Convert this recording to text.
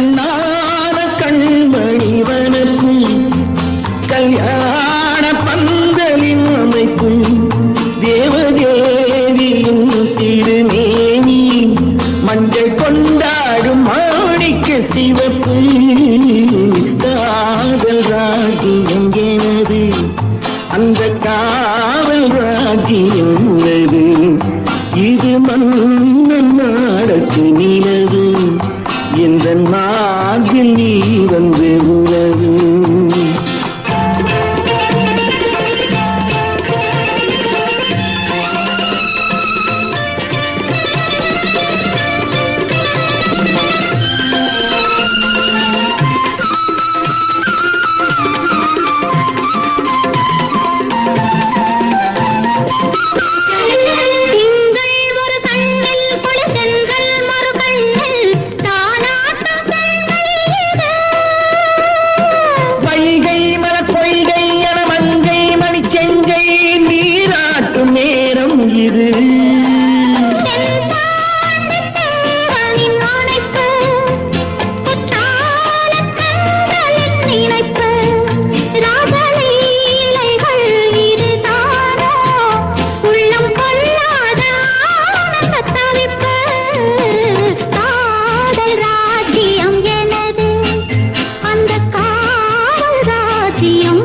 கண்ணான கண்மணிவனுக்கும் கல்யாண பந்தலின் அமைக்கும் தேவதேவியின் திருநேனி மஞ்சள் கொண்டாடும் மாணிக்க சிவப்பு காதல் ராகியம் எனது அந்த காவல் ராகியம் உள்ளது இது மன்னன் நாடக்கு நீ ராஜ்யம்